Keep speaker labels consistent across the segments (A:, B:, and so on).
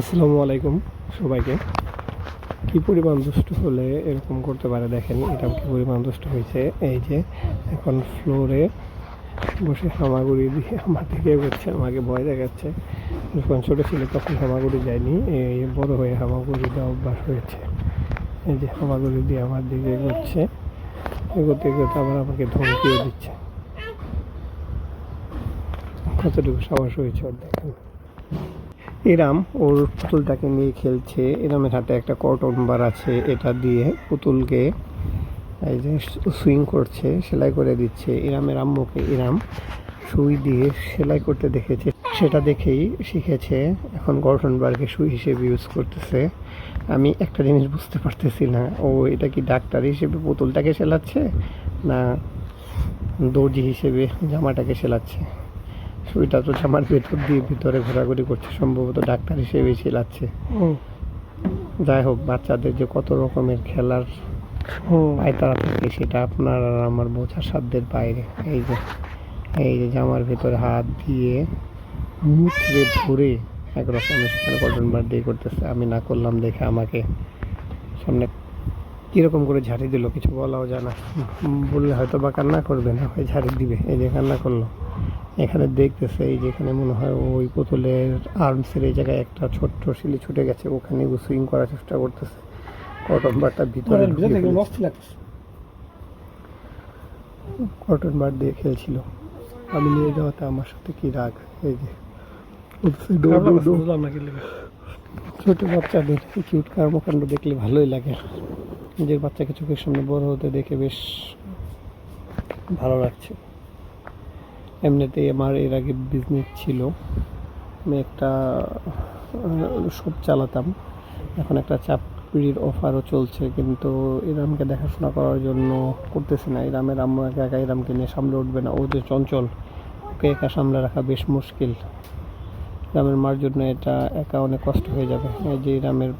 A: আসসালামু আলাইকুম সবাইকে। কি পরিমাণ দুষ্ট হলে এরকম করতে পারে দেখেন এটা কি পরিমাণ দুষ্ট হয়েছে? এই যে এখন ফ্লোরে বসে হামাগুড়ি দিয়ে আমার দিকে করছে আমাকে ভয় দেখাচ্ছে। যখন ছোটো ছিল তখন হামাগুড়ি যায়নি, এই বড় হয়ে হামাগুড়ি দেওয়া অভ্যাস হয়েছে। এই যে হামাগুড়ি দিয়ে আমার দিকে করছে এগোতে এগোতে আবার আমাকে ধমকিও দিচ্ছে। কতটুকু সাহস হয়েছে ওর দেখেন। এরাম ওর পুতুলটাকে নিয়ে খেলছে। এরামের হাতে একটা কটন বার আছে, এটা দিয়ে পুতুলকে এই যে সুইং করছে, সেলাই করে দিচ্ছে। এরামের আম্মুকে এরাম সুই দিয়ে সেলাই করতে দেখেছে। সেটা দেখেই শিখেছে, এখন গঠন বারকে সুই হিসেবে ইউজ করতেছে। আমি একটা জিনিস বুঝতে পারতেছি না, ও এটা কি ডাক্তার হিসেবে পুতুলটাকে সেলাচ্ছে না দর্জি হিসেবে জামাটাকে সেলাচ্ছে? সুইটা তো জামার ভেতর দিয়ে ভিতরে ঘোরাঘুরি করছে সম্ভবত ডাক্তার হিসেবে সেলাচ্ছে যাই হোক বাচ্চাদের যে কত রকমের খেলার পায়তারা থাকে সেটা আপনার আর আমার বোঝার সাধ্যের বাইরে। এই যে এই যে জামার ভেতরে হাত দিয়ে মুচড়ে ধরে একরকমের সেখানে কটন বার দিয়ে করতেছে। আমি না করলাম দেখে আমাকে সামনে কীরকম করে ঝাড়ি দিল কিছু বলাও যায় না। বললে হয়তো বা কান্না করবে না হয় ঝাড়ি দিবে এই যে কান্না করল। এখানে দেখতেছে এই যেখানে মনে হয় ওই পুতুলের আর্মসের এই জায়গায় একটা ছোট্ট শিলি ছুটে গেছে ওখানে সুইং করার চেষ্টা করতেছে। কটন বারটা ভিতরে কটন বার দিয়ে খেলছিল। আমি নিয়ে যাওয়াতে আমার সাথে কি রাগ? এই যে। ছোট বাচ্চাদের কিউট কর্মকাণ্ড দেখলে ভালোই লাগে। নিজের বাচ্চাকে চোখের সামনে বড় হতে দেখে বেশ ভালো লাগছে। এমনিতেই আমার এর আগে বিজনেস ছিল। আমি একটা শপ চালাতাম। এখন একটা চাকরির অফারও চলছে, কিন্তু ইরামকে দেখাশোনা করার জন্য করতেছি না। ইরামের আম্মু একা একা ইরামকে নিয়ে সামলে উঠবে না। ও যে চঞ্চল, ওকে একা সামলে রাখা বেশ মুশকিল। ইরামের মার জন্য এটা একা অনেক কষ্ট হয়ে যাবে। এই যে ইরামের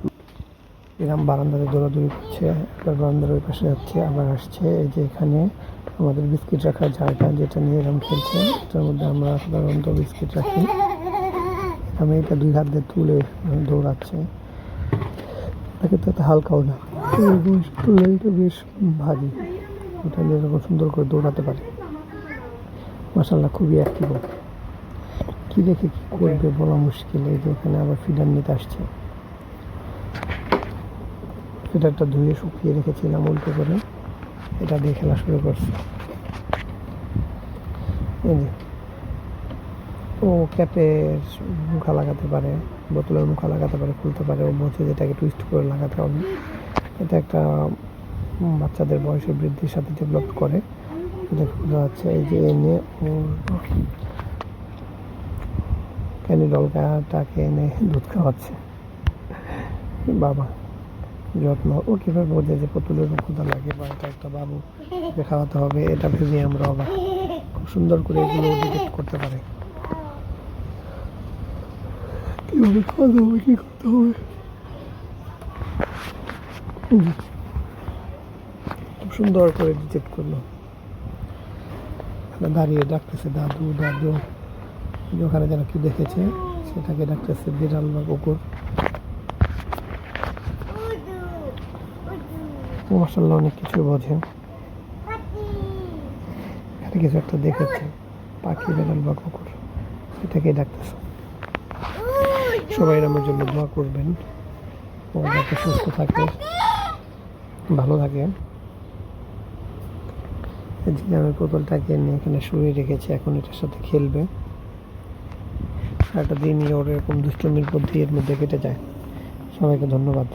A: ইরাম বারান্দাতে দৌড়াদৌড়ি করছে একবার বারান্দার ওই পাশে যাচ্ছে, আবার আসছে। এই যে এখানে আমাদের বিস্কিট রাখার জায়গা যেটা নিয়ে এরম খেলছে, এটার মধ্যে আমরা সাধারণত বিস্কিট রাখি। আমি এটা দুই হাত দিয়ে তুলে দৌড়াচ্ছে। তাকে তো হালকাও না। তুলেটা বেশ ভারী। ওটা এরকম সুন্দর করে দৌড়াতে পারে। মাসাল্লাহ খুবই অ্যাক্টিভ কী দেখে কী করবে বলা মুশকিল। এই যে এখানে আবার ফিডার নিতে আসছে। ফিডারটা ধুয়ে শুকিয়ে রেখেছিলাম উল্টো করে। এটা দিয়ে খেলা শুরু করছে। ও ক্যাপের মুখা লাগাতে পারে, বোতলের মুখা লাগাতে পারে, খুলতে পারে, ও বোঝে যেটাকে টুইস্ট করে লাগাতে হবে। এটা একটা বাচ্চাদের বয়সের বৃদ্ধির সাথে ডেভেলপ করে। যাচ্ছে এই যে এনে ক্যানি ডলকাটাকে এনে দুধ খাওয়াচ্ছে। বাবা। যত্ন ও কীভাবে বোঝে যে পুতুলের ক্ষুদা লাগে বা এটা একটা বাবু খাওয়াতে হবে, এটা ভেবে আমরা অবাক। খুব সুন্দর করে এগুলো ডিটেক্ট করতে পারে। কীভাবে খাওয়াতে হবে, কী করতে হবে? খুব সুন্দর করে ডিটেক্ট করল। দাঁড়িয়ে ডাকতেছে, দাদু দাদু। ওখানে যেন কি দেখেছে, সেটাকে ডাকতেছে বিড়াল বা কুকুর ও মাসাল্লাহ অনেক কিছু বোঝে। এখানে কিছু একটা দেখেছে। পাখি বেড়াল বা কুকুর সেটাকে ডাকতেছে। সবাই আমার জন্য দোয়া করবেন। ও যাতে সুস্থ থাকে, ভালো থাকে। যে আমি পুতুলটাকে নিয়ে এখানে শুয়ে রেখেছি, এখন এটার সাথে খেলবে। একটা দিনই ওর এরকম দুষ্টমির মধ্যে এর মধ্যে কেটে যায়। সবাইকে ধন্যবাদ।